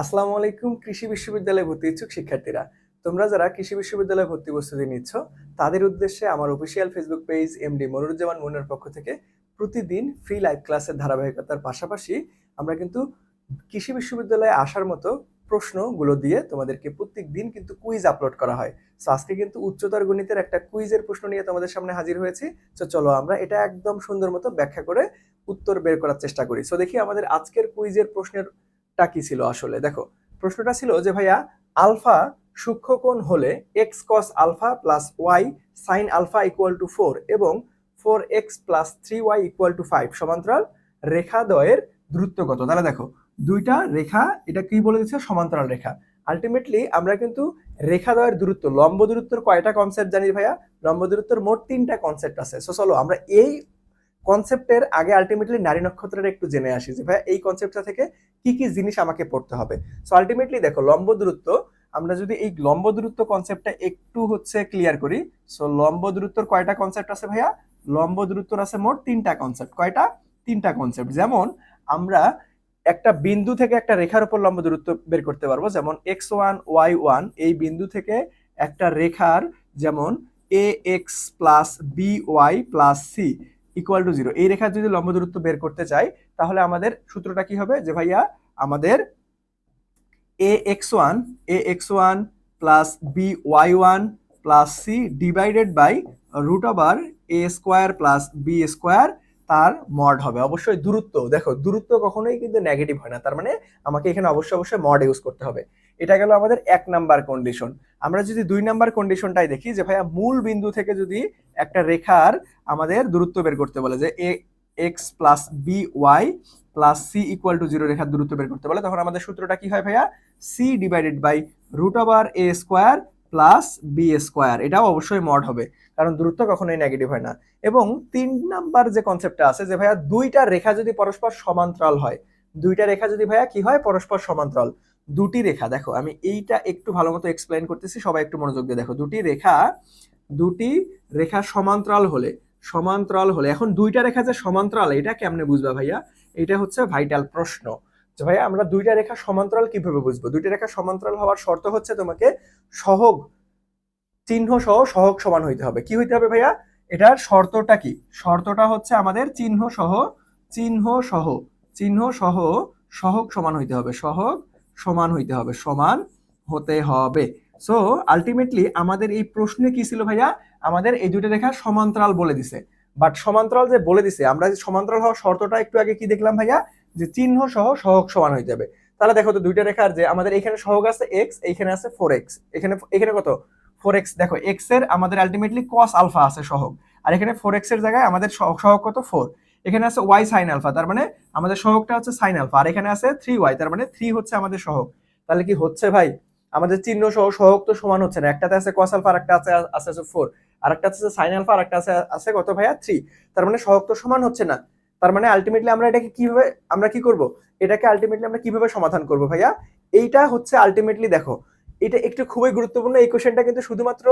আসসালামু আলাইকুম, কৃষি বিশ্ববিদ্যালয়ে ভর্তি ইচ্ছুক শিক্ষার্থীরা। তোমরা যারা কৃষি বিশ্ববিদ্যালয়ে ভর্তি প্রস্তুতি নিচ্ছ, তাদের উদ্দেশ্যে আমার official Facebook page MD Moniruzzaman মুন্নার পক্ষ থেকে প্রতিদিন ফ্রি লাইভ ক্লাসের ধারাবাহিকতার পাশাপাশি আমরা কিন্তু কৃষি বিশ্ববিদ্যালয়ে আসার মতো প্রশ্নগুলো দিয়ে তোমাদেরকে প্রত্যেক দিন কিন্তু কুইজ আপলোড করা হয়। সো আজকে কিন্তু উচ্চতর গণিতের একটা কুইজের প্রশ্ন নিয়ে তোমাদের সামনে হাজির হয়েছি। তো চলো আমরা এটা একদম সুন্দর মতো ব্যাখ্যা করে উত্তর বের করার চেষ্টা করি। সো দেখি আমাদের আজকের কুইজের প্রশ্নেরটা কি ছিল আসলে? দেখো, প্রশ্নটা ছিল যে, ভাইয়া, আলফা সূক্ষ্মকোণ হলে x cos alpha plus y sine alpha equal to four এবং four x plus three y equal to five সমান্তরাল রেখাদ্বয়ের দূরত্ব কত? তাহলে দেখো, দুইটা রেখা, এটা কি বলে দিচ্ছে? সমান্তরাল রেখা। আলটিমেটলি আমরা কিন্তু রেখাদ্বয়ের দূরত্ব, লম্ব দূরত্বের কয়টা কনসেপ্ট জানি ভাইয়া? লম্ব দূরত্বের মোট তিনটা কনসেপ্ট আছে। সো চলো, আমরা এই কনসেপ্টের আগে আলটিমেটলি নারী নক্ষত্রের একটু জেনে আসি যে, ভাইয়া, এই কনসেপ্টটা থেকে কি কি জিনিস আমাকে পড়তে হবে? সো আলটিমেটলি দেখো, লম্ব দূরত্ব, আমরা যদি এই লম্ব দূরত্ব কনসেপ্টটা একটু হচ্ছে ক্লিয়ার করি সো লম্ব দূরত্বর কয়টা কনসেপ্ট আছে, ভাইয়া? লম্ব দূরত্বর আছে মোট তিনটা কনসেপ্ট কয়টা? তিনটা কনসেপ্ট যেমন, আমরা একটা বিন্দু থেকে একটা রেখার উপর লম্ব দূরত্ব বের করতে পারব, যেমন এক্স ওয়ান ওয়াই ওয়ান এই বিন্দু থেকে একটা রেখার, যেমন a x plus b y plus c equal to zero এই রেখার যদি লম্ব দূরত্ব বের করতে চাই, তাহলে আমাদের সূত্রটা কি হবে? যে ভাইয়া, আমাদের a x one a x one plus b y one plus c divided by root over a square plus b square তার মড হবে। অবশ্যই দূরত্ব, দেখো, দূরত্ব কখনোই কিন্তু নেগেটিভ হয় না। তার মানে আমাকে এখানে অবশ্যই অবশ্যই মড ইউজ করতে হবে। এটা গেল আমাদের এক নাম্বার কন্ডিশন আমরা যদি দুই নাম্বার কন্ডিশনটাই দেখি যে, ভাইয়া, মূল বিন্দু থেকে যদি একটা রেখার আমাদের দূরত্ব বের করতে বলে, যে a x plus b y plus c equal to zero রেখার দূরত্ব বের করতে বলে, তখন আমাদের সূত্রটা কি হয়, ভাইয়া? C divided by root over a square plus b square এটাও অবশ্যই মড হবে। কারণ দূরত্ব কখনোই নেগেটিভ হয় না। এবং তিন নাম্বার যে কনসেপ্টটা আছে যে, ভাইয়া, দুইটা রেখা যদি পরস্পর সমান্তরাল হয়, দুইটা রেখা যদি ভাইয়া কি হয়? পরস্পর সমান্তরাল। দুটি রেখা, দেখো, আমি এইটা একটু ভালো মতো এক্সপ্লেন করতেছি, সবাই একটু মনোযোগ দিয়ে দেখো। দুটি রেখা দুটি রেখা সমান্তরাল হলে সমান্তরাল হলে, এখন দুইটা রেখা যে সমান্তরাল, এটা কেমনে বুঝবা ভাইয়া? এটা হচ্ছে ভাইটাল প্রশ্ন। যে, ভাইয়া, আমরা দুইটা রেখা সমান্তরাল কীভাবে বুঝব? দুইটা রেখা সমান্তরাল হওয়ার শর্ত হচ্ছে তোমাকে সহগ চিহ্ন সহ সহগ সমান হইতে হবে। কি হইতে হবে ভাইয়া? এটার শর্তটা কি? শর্তটা হচ্ছে আমাদের চিহ্ন সহ চিহ্ন সহ চিহ্ন সহ সহগ সমান হইতে হবে। সহগ সমান হইতে হবে। সমান হতে হবে। সো আলটিমেটলি আমাদের এই প্রশ্নে কি ছিল ভাইয়া? আমাদের এই দুটো রেখা সমান্তরাল বলে দিছে। বাট সমান্তরাল যে বলে দিছে, আমরা সমান্তরাল হওয়ার শর্তটা একটু আগে কি দেখলাম ভাইয়া? যে চিহ্ন সহ সহগ সমান হইতে হবে। তাহলে দেখো তো দুইটা রেখার যে আমাদের এখানে সহগ আছে এক্স এইখানে আছে ফোর এক্স এখানে এখানে কত? ফোর এক্স দেখো এক্সের আমাদের আলটিমেটলি কস আলফা আছে সহগ। আর এখানে ফোর এক্সের জায়গায় আমাদের সহগ কত? ফোর এখানে আছে ওয়াই সাইন আলফা তার মানে আমাদের সহগটা হচ্ছে সাইন আলফা আর এখানে আছে থ্রি ওয়াই তার মানে থ্রি হচ্ছে আমাদের সহগ। তাহলে কি হচ্ছে ভাই? আমাদের চিহ্ন সহ, সহগ তো সমান হচ্ছে না। একটাতে আছে কস আলফা আর একটা আছে আছে আছে ফোর আর একটা আছে সাইন আলফা আর একটা আছে আছে কত ভাইয়া? থ্রি তার মানে সহগ তো সমান হচ্ছে না। তার মানে আলটিমেটলি আমরা এটাকে কীভাবে, আমরা কি করব? এটাকে আলটিমেটলি আমরা কীভাবে সমাধান করব ভাইয়া? এইটা হচ্ছে আলটিমেটলি দেখো এটা একটু খুবই গুরুত্বপূর্ণ। এই কোশ্চেনটা কিন্তু শুধুমাত্র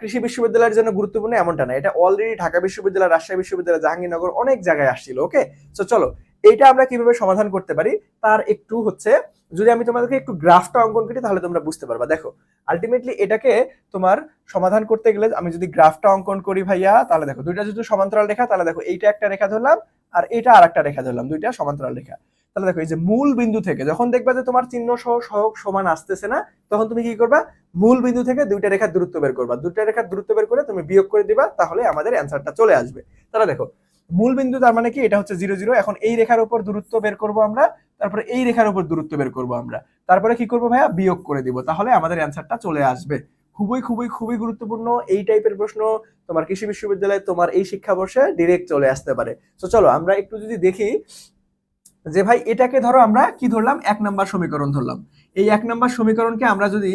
কৃষি বিশ্ববিদ্যালয়ের জন্য গুরুত্বপূর্ণ এমনটা না। এটা অলরেডি ঢাকা বিশ্ববিদ্যালয়, রাজশাহী বিশ্ববিদ্যালয়, জাহাঙ্গীরনগর অনেক জায়গায় আসছিল ওকে তো চলো এইটা আমরা কীভাবে সমাধান করতে পারি? তার একটু হচ্ছে, যদি আমি তোমাদেরকে একটু গ্রাফটা অঙ্কন করি, তাহলে তোমরা বুঝতে পারবা। দেখো আলটিমেটলি এটাকে তোমার সমাধান করতে গেলে আমি যদি গ্রাফটা অঙ্কন করি ভাইয়া, তাহলে দেখো, দুইটা যদি সমান্তরাল রেখা, তাহলে দেখো, এইটা একটা রেখা ধরলাম, আর এটা আর একটা রেখা ধরলাম, দুইটা সমান্তরাল রেখা। তাহলে দেখো, এই যে মূল বিন্দু থেকে যখন দেখবা যে তোমার চিহ্ন সহ সহগ সমান আসতেছে না, তখন তুমি কি করবা? মূল বিন্দু থেকে দুইটা রেখার দূরত্ব বের করবা। দুইটা রেখার দূরত্ব বের করে তুমি বিয়োগ করে দিবা, তাহলে আমাদের অ্যান্সারটা চলে আসবে। তাহলে দেখো, মূল বিন্দু তার মানে কি? এটা হচ্ছে জিরো জিরো এখন এই রেখার উপর দূরত্ব বের করব আমরা, তারপরে এই রেখার উপর দূরত্ব বের করব আমরা। তারপরে কি করব ভাইয়া? বিয়োগ করে দিব। তাহলে আমাদের অ্যান্সারটা চলে আসবে। খুবই খুবই খুবই গুরুত্বপূর্ণ এই টাইপের প্রশ্ন। তোমার কৃষি বিশ্ববিদ্যালয়ে তোমার এই শিক্ষাবর্ষে ডিরেক্ট চলে আসতে পারে। তো চলো, আমরা একটু যদি দেখি যে ভাই, এটাকে ধরো আমরা কি ধরলাম? এক নাম্বার সমীকরণ ধরলাম। এই এক নাম্বার সমীকরণকে আমরা যদি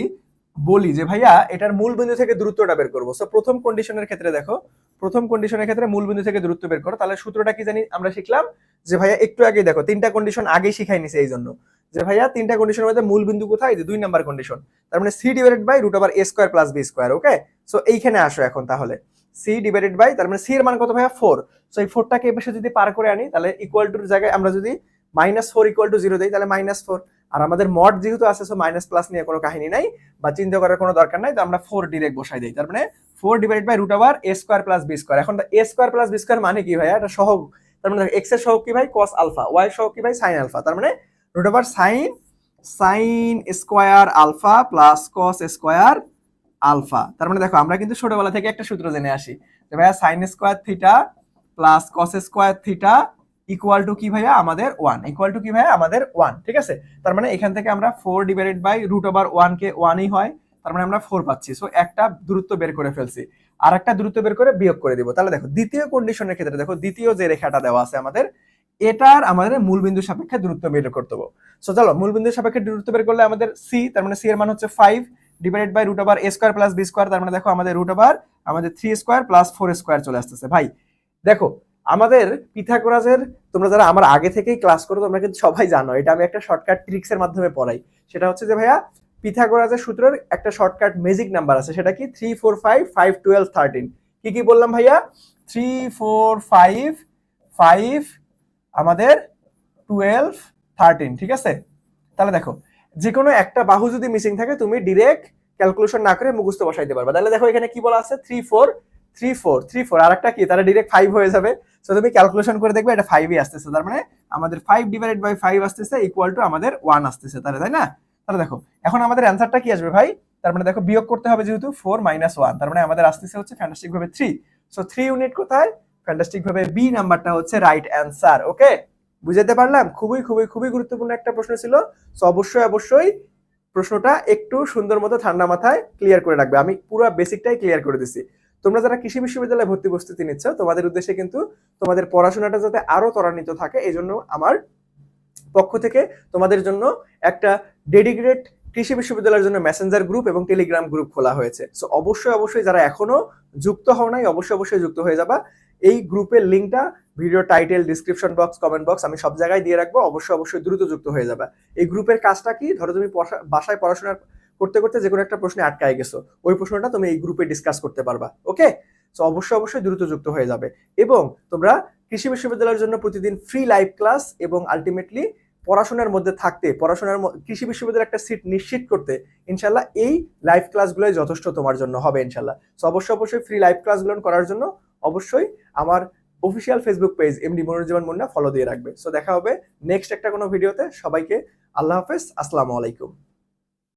বলি যে, ভাইয়া, এটার মূল বিন্দু থেকে দূরত্বটা বের করব। সো প্রথম কন্ডিশনের ক্ষেত্রে দেখো, প্রথম কন্ডিশনের ক্ষেত্রে মূল বিন্দু থেকে দূরত্ব বের করো। তাহলে সূত্রটা কি জানি আমরা শিখলাম? যে, ভাইয়া, একটু আগে দেখো, তিনটা কন্ডিশন আগেই শিখাই নিছে এই জন্য যে, ভাইয়া, তিনটা কন্ডিশনের মধ্যে মূল বিন্দু কোথায়? যে, দুই নাম্বার কন্ডিশন তার মানে c divided by root over a square plus b square okay so এইখানে আসো এখন তাহলে। সি ডিভাইডেড বাই তার মানে সি এর মান কত ভাইয়া? ফোর সো এই ফোরটাকে এপাশে যদি পার করে আনি, তাহলে ইকুয়াল টুর জায়গায় আমরা যদি minus four equal to zero দিই, তাহলে মাইনাস ফোর আর আমাদের মড যেহেতু আছে সো মাইনাস প্লাস নিয়ে কোনো কাহিনী নাই, বা চিন্তা করার কোনো দরকার নাই, তো আমরা ফোর ডিরেক্ট বসাই দিই। তার মানে four divide by root over a square plus b square এখন a square plus b square মানে কি ভাই এটা সহগ। তার মানে এক্সের সহগ কি ভাই? কস আলফা ওয়াই সহগ কি ভাই? সাইন আলফা তার মানে root over sine sine square alpha plus cos square alpha তার মানে দেখো, আমরা কিন্তু ছোটবেলা থেকে একটা সূত্র জেনে আসি যে ভাইয়া sine square theta plus cos square theta equal to কি ভাইয়া? আমাদের ওয়ান ইকুয়াল টু কি ভাইয়া? আমাদের ওয়ান ঠিক আছে? তার মানে এখান থেকে আমরা four divided by root over one কে ওয়ানই হয়, তার মানে আমরা ফোর পাচ্ছি। সো একটা দূরত্ব বের করে ফেলছি। আর একটা দূরত্ব বের করে বিয়োগ করে দিব। তাহলে দেখো, দ্বিতীয় কন্ডিশনের ক্ষেত্রে দেখো, দ্বিতীয় যে রেখাটা দেওয়া আছে আমাদের, এটার আমাদের মূলবিন্দু সাপেক্ষে দূরত্ব বের করতে হবে। সো চলো মূলবিন্দু সাপেক্ষে দূরত্ব বের করলে আমাদের সি তার মানে সি এর মান হচ্ছে five divided by root over a square plus b square তার মানে দেখো আমাদের রুট ওভার আমাদের three square plus four square চলে আসতেছে। ভাই, দেখো আমাদের পিথাগোরাসের, তোমরা যারা আমার আগে থেকেই ক্লাস করো, তোমরা কিন্তু সবাই জানো, এটা আমি একটা শর্টকাট ট্রিক্স এর মাধ্যমে পড়াই। সেটা হচ্ছে যে, ভাইয়া, পিথাগোরাসের সূত্রের একটা শর্টকাট ম্যাজিক নাম্বার আছে, সেটা কি? Three four five five twelve thirteen কি কি বললাম, ভাইয়া? থ্রি ফোর ফাইভ ফাইভ আমাদের টুয়েলভ থার্টিন ঠিক আছে? তাহলে দেখো যে কোনো একটা বাহু যদি মিসিং থাকে, তুমি ডিরেক্ট ক্যালকুলেশন না করে মুখস্থ বসাইতে পারবে। তাহলে দেখো, এখানে কি বলা আছে? Three four three four three four আর একটা কি? তারা ডিরেক্ট ফাইভ হয়ে যাবে। সো তুমি ক্যালকুলেশন করে দেখবে এটা ফাইভই আসতেছে। তার মানে আমাদের ফাইভ ডিভাইডেড বাই ফাইভ আসতেছে ইকুয়াল টু আমাদের ওয়ান আসতেছে তাহলে, তাই না? তাহলে দেখো, এখন আমাদের অ্যান্সারটা কি আসবে ভাই? তার মানে দেখো, বিয়োগ করতে হবে যেহেতু ফোর মাইনাস ওয়ান তার মানে আমাদের আসতেছে হচ্ছে ফ্যান্টাস্টিক ভাবে থ্রি সো থ্রি ইউনিট কোথায়? ফ্যান্টাস্টিক ভাবে বি নাম্বারটা হচ্ছে রাইট অ্যান্সার ওকে বুঝাতে পারলাম? খুবই খুবই খুবই গুরুত্বপূর্ণ একটা প্রশ্ন ছিল। সো অবশ্যই অবশ্যই প্রশ্নটা একটু সুন্দর মতো ঠান্ডা মাথায় ক্লিয়ার করে রাখবে। আমি পুরো বেসিকটাই ক্লিয়ার করে দিছি। তোমরা যারা কৃষি বিশ্ববিদ্যালয়ে ভর্তি প্রস্তুতি নিচ্ছ, তোমাদের উদ্দেশ্যে কিন্তু তোমাদের পড়াশোনাটা যাতে আরও ত্বরান্বিত থাকে এই জন্য আমার পক্ষ থেকে তোমাদের জন্য একটা ডেডিকেটেড কৃষি বিশ্ববিদ্যালয়ের জন্য মেসেঞ্জার গ্রুপ এবং টেলিগ্রাম গ্রুপ খোলা হয়েছে। সো অবশ্যই অবশ্যই যারা এখনও যুক্ত হও নাই, অবশ্যই অবশ্যই যুক্ত হয়ে যাবা। এই গ্রুপের লিঙ্কটা video title description box comment box আমি সব জায়গায় দিয়ে রাখব। অবশ্যই অবশ্যই দ্রুত যুক্ত হয়ে যাবে। এই গ্রুপের কাজটা কি? ধরো তুমি বাসায় পড়াশোনা করতে করতে যে কোনো একটা প্রশ্নে আটকায় গেছো, ওই প্রশ্নটা তুমি এই গ্রুপে ডিসকাস করতে পারবা ওকে সো অবশ্যই অবশ্যই দ্রুত যুক্ত হয়ে যাবে। এবং তোমরা কৃষি বিশ্ববিদ্যালয়ের জন্য প্রতিদিন ফ্রি লাইভ ক্লাস এবং আলটিমেটলি পড়াশোনার মধ্যে থাকতে, পড়াশোনার কৃষি বিশ্ববিদ্যালয়ের একটা সিট নিশ্চিত করতে ইনশাল্লাহ এই লাইভ ক্লাসগুলোই যথেষ্ট তোমার জন্য হবে ইনশাল্লাহ। সো অবশ্যই অবশ্যই ফ্রি লাইভ ক্লাসগুলো করার জন্য অবশ্যই আমার official Facebook page MD Monoranjan Munna follow দিয়ে রাখবে। সো দেখা হবে নেক্সট একটা কোনো ভিডিওতে সবাইকে আল্লাহ হাফেজ। আসসালামু আলাইকুম।